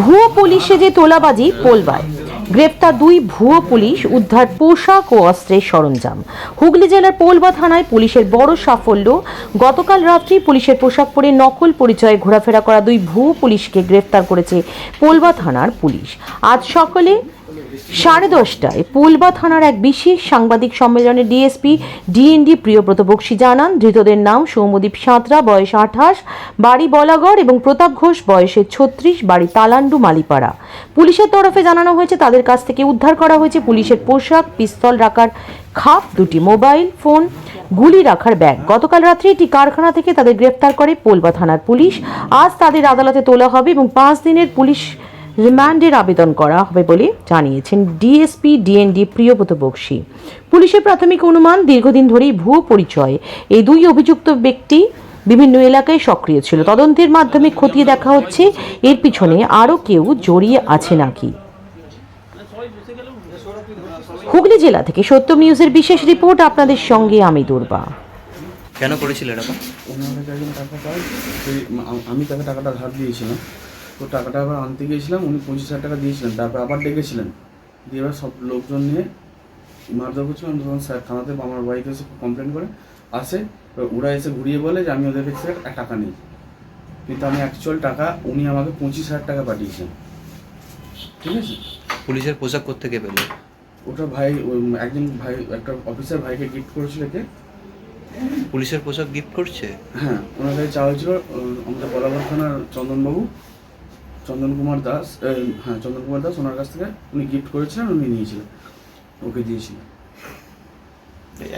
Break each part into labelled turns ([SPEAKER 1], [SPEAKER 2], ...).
[SPEAKER 1] ভুয়ো পুলিশে যে তোলাবাজি, পোলবায়। গ্রেপ্তার দুই ভুয়ো পুলিশ উদ্ধার পোশাক ও অস্ত্রের সরঞ্জাম। হুগলি জেলার পোলবা থানায় পুলিশের বড় সাফল্য, গতকাল রাত্রি পুলিশের পোশাক পরে নকল পরিচয়ে ঘোরাফেরা করা দুই ভুয়ো পুলিশকে গ্রেপ্তার করেছে পোলবা থানার পুলিশ। আজ সকালে সাড়ে দশটায় পোলবা থানার এক বিশেষ সাংবাদিক সম্মেলনে ডিএসপি ডিএনডি প্রিয়ব্রত বক্সি জানান, ধৃতদের নাম সৌমদীপ সাঁতরা, বয়স আঠাশ, বাড়ি বলাগড় এবং প্রতাপ ঘোষ, বয়সে ছত্রিশ, বাড়ি তালান্ডু, মালিপাড়া। পুলিশের তরফে জানানো হয়েছে, তাদের কাছ থেকে উদ্ধার করা হয়েছে পুলিশের পোশাক, পিস্তল রাখার খাপ, দুটি মোবাইল ফোন, গুলি রাখার ব্যাগ। গতকাল রাত্রে একটি কারখানা থেকে তাদের গ্রেফতার করে পোলবা থানার পুলিশ। আজ তাদের আদালতে তোলা হবে এবং পাঁচ দিনের পুলিশ রিমান্ডের আবেদন করা হবে বলে জানিয়েছেন ডিএসপি ডিএনডি প্রিয়ব্রত বক্সি। পুলিশের প্রাথমিক অনুমান দীর্ঘদিন ধরেই ভুয়ো পরিচয়। এই দুই অভিযুক্ত ব্যক্তি বিভিন্ন এলাকায় সক্রিয় ছিল। তদন্তের মাধ্যমে খতিয়ে দেখা হচ্ছে এর পিছনে আরও কেউ জড়িয়ে আছে নাকি? হুগলি জেলা থেকে সত্যম নিউজের বিশেষ রিপোর্ট আপনাদের সঙ্গে আমি দুর্বা।
[SPEAKER 2] কেন করেছিল এরকম?
[SPEAKER 3] আমি তাকে টাকাটা ধার দিয়েছিলাম। তো টাকাটা আবার আনতে গিয়েছিলাম উনি পঁচিশ হাজার টাকা দিয়েছিলেন তারপর আবার ডেকেছিলেন। দিয়ে এবার সব লোকজন নিয়ে মারধর করছিলাম তখন স্যার থানাতে আমার বাড়িতে এসে কমপ্লেন করে আসে ওরা এসে ঘুরিয়ে বলে যে আমি ওদের কাছে টাকা নিই। কিন্তু আমি অ্যাকচুয়াল টাকা উনি আমাকে পঁচিশ হাজার টাকা পাঠিয়েছেন। ঠিক আছে?
[SPEAKER 2] পুলিশের পোশাক করতে কে পেল?
[SPEAKER 3] ওটা ভাই একজন ভাই একটা অফিসার ভাইকে গিফট করেছিল কে
[SPEAKER 2] পুলিশের পোশাক গিফট করছে?
[SPEAKER 3] হ্যাঁ ওনার কাছে চাওয়া হয়েছিল আমাদের বলাবর থানার চন্দনবাবু। চন্দন কুমার দাস হ্যাঁ চন্দন কুমার দাস ওনার কাছ থেকে উনি গিফট করেছিলেন উনি নিয়েছিলেন ওকে দিয়েছিলেন।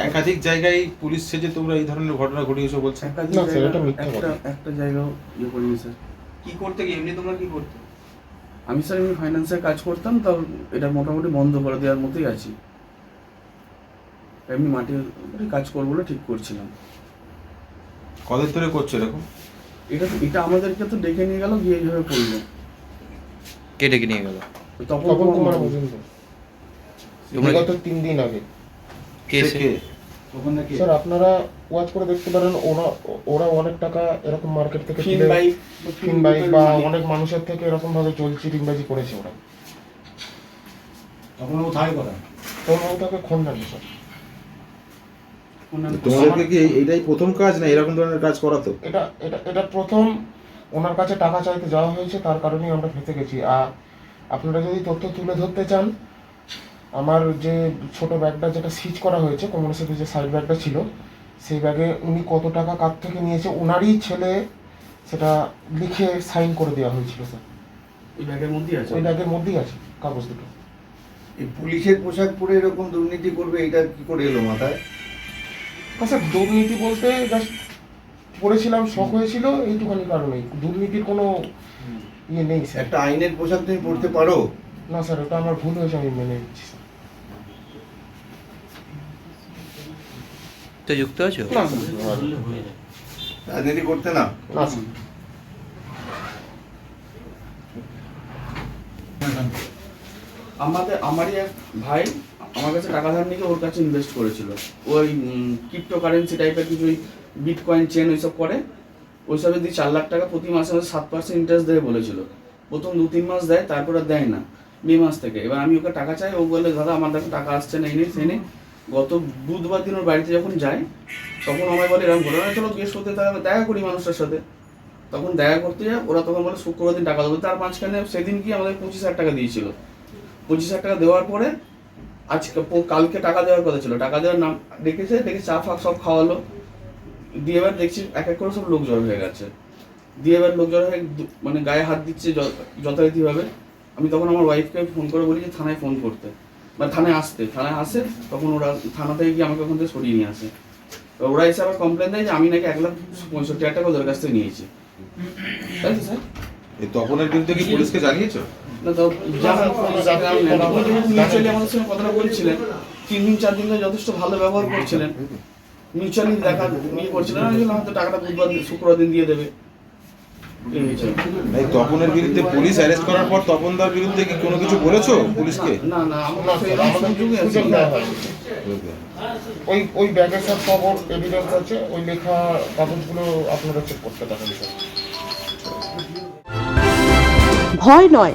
[SPEAKER 4] একাধিক জায়গায় পুলিশ সেজে তোমরা এই ধরনের ঘটনা ঘটিয়েছো বলছে?
[SPEAKER 3] একাধিক একটা একটা জায়গাও ইয়ে করিনি স্যার।
[SPEAKER 4] কি করতে গিয়ে? এমনি তোমরা কি করতে?
[SPEAKER 3] আমি স্যার এমনি ফাইন্যান্সের কাজ করতাম তাও এটা মোটামুটি বন্ধ করে দেওয়ার মতোই আছি। এমনি মাটির কাজ করব বলে ঠিক করছিলাম।
[SPEAKER 4] কদের ধরে করছ এরকম?
[SPEAKER 3] এটা এটা আমাদেরকে তো ডেকে নিয়ে গেল গিয়ে এইভাবে করল।
[SPEAKER 2] কে ডেকে নিয়ে গেল।
[SPEAKER 3] তখন
[SPEAKER 5] তপন কুমার মজুমদার বিগত তিন দিন আগে।
[SPEAKER 2] কে
[SPEAKER 4] সে
[SPEAKER 2] সে?
[SPEAKER 5] স্যার আপনারা ওয়াচ করে দেখতে পারেন ওরা ওরা অনেক টাকা এরকম মার্কেট থেকে
[SPEAKER 3] ফিন
[SPEAKER 5] তুলে
[SPEAKER 3] বাইক
[SPEAKER 5] ফিন বাইক বা অনেক মানুষের থেকে এরকম ভাবে চলছি টিংবাজি করেছে ওরা।
[SPEAKER 6] তখন ও থাই করা।
[SPEAKER 5] তখন ও তাকে খন স্যার।
[SPEAKER 4] তোমাদেরকে কি এইটাই প্রথম কাজ না এরকম ধরনের কাজ করাতো
[SPEAKER 5] এটা এটা এটা প্রথম ওনার কাছে টাকা চাইতে যাওয়া হয়েছে তার কারণেই আমরা ফেঁসে গেছি। আর আপনারা যদি তথ্য তুলে ধরতে চান আমার যে ছোট ব্যাগটা যেটা সিজ করা হয়েছে কোমরের সাথে যে সাইড ব্যাগটা ছিল সেই ব্যাগে উনি কত টাকা কার থেকে নিয়েছে ওনারই ছেলে সেটা লিখে সাইন করে দেওয়া হয়েছিল স্যার
[SPEAKER 3] ওই ব্যাগের মধ্যেই আছে?
[SPEAKER 5] ওই ব্যাগের মধ্যেই আছে কাগজ দুটো।
[SPEAKER 6] এই পুলিশের পোশাক পরে এরকম দুর্নীতি করবে এটা কি করে এলো মাথায়?
[SPEAKER 5] স্যার দুর্নীতি বলতে জাস্ট পড়েছিলাম শখ হয়েছিল এইটুখানি কারণেই। দুর্নীতির কোনো ইয়ে নেই স্যার।
[SPEAKER 6] একটা আইনের পোশাক তুমি পড়তে পারো?
[SPEAKER 5] না স্যার ওটা আমার ভুল হয়েছে আমি মেনে নিচ্ছি স্যার।
[SPEAKER 2] তো যুক্ত আছো?
[SPEAKER 5] না
[SPEAKER 6] রাজনীতি করতে না?
[SPEAKER 5] না স্যার।
[SPEAKER 3] আমাদের আমারই এক ভাই আমার কাছে টাকা ধার নিয়ে ওর কাছে ইনভেস্ট করেছিল। ওই ক্রিপ্টো কারেন্সি টাইপের কিছু বিট কয়েন চেন ওইসব করে। ওইসবে দিয়ে চার লাখ টাকা প্রতি মাসে মাসে সাত পার্সেন্ট ইন্টারেস্ট দেয় বলেছিল। প্রথম দু তিন মাস দেয়, তারপর আর দেয় না। মে মাস থেকে। এবার আমি ওকে টাকা চাই, ও বলে, দাদা, আমার দেখো টাকা আসছে না সেই নেই গত বুধবার দিন ওর বাড়িতে যখন যাই তখন আমায় বলে, এরকম বলে চলো করতে তাহলে দেখা করি মানুষটার সাথে। তখন দেখা করতে যায়, ওরা তখন বলে, শুক্রবার দিন টাকা দেবো। তার মাঝখানে সেদিন কি আমাদের পঁচিশ হাজার টাকা দিয়েছিল। পঁচিশ হাজার টাকা দেওয়ার পরে আজকে কালকে টাকা দেওয়ার কথা ছিল। টাকা দেওয়ার নাম ডেকেছে ডেকে চা ফাক সব খাওয়ালো। দিয়ে এবার দেখছি এক এক করে সব লোক জড়ো হয়ে গেছে। দিয়ে এবার লোক জড়ো হয়ে মানে গায়ে হাত দিচ্ছে যথারীতিভাবে। আমি তখন আমার ওয়াইফকে ফোন করে বলি যে থানায় ফোন করতে। মানে থানায় আসতে। থানায় আসে তখন ওরা থানা থেকে গিয়ে আমাকে ওখান থেকে সরিয়ে নিয়ে আসে। ওরা এসে আবার কমপ্লেন দেয় যে আমি নাকি এক লাখ পঁয়ষট্টি হাজার টাকা ওদের কাছ থেকে নিয়েছি। তাই তো স্যার?
[SPEAKER 4] এই তপনের বিরুদ্ধে কি? পুলিশকে জানিয়েছো?
[SPEAKER 3] কথাটা বলছিলেন তিন দিন চার দিন যথেষ্ট ভালো ব্যবহার করছিলেন। মিউচুয়ালি দেখা নিয়ে করছিলেন হয়তো টাকাটা বুধবার শুক্রবার দিন দিয়ে দেবে। এই
[SPEAKER 4] তপনের বিরুদ্ধে পুলিশ অ্যারেস্ট করার পর তপনদার বিরুদ্ধে কি কোনো কিছু বলেছ পুলিশকে?
[SPEAKER 3] না না
[SPEAKER 5] ওই ওই ব্যাগের সব খবর এভিডেন্স আছে ওই লেখা কাগজগুলো আপনারা চেক করতে থাকেন
[SPEAKER 7] ভয় নয়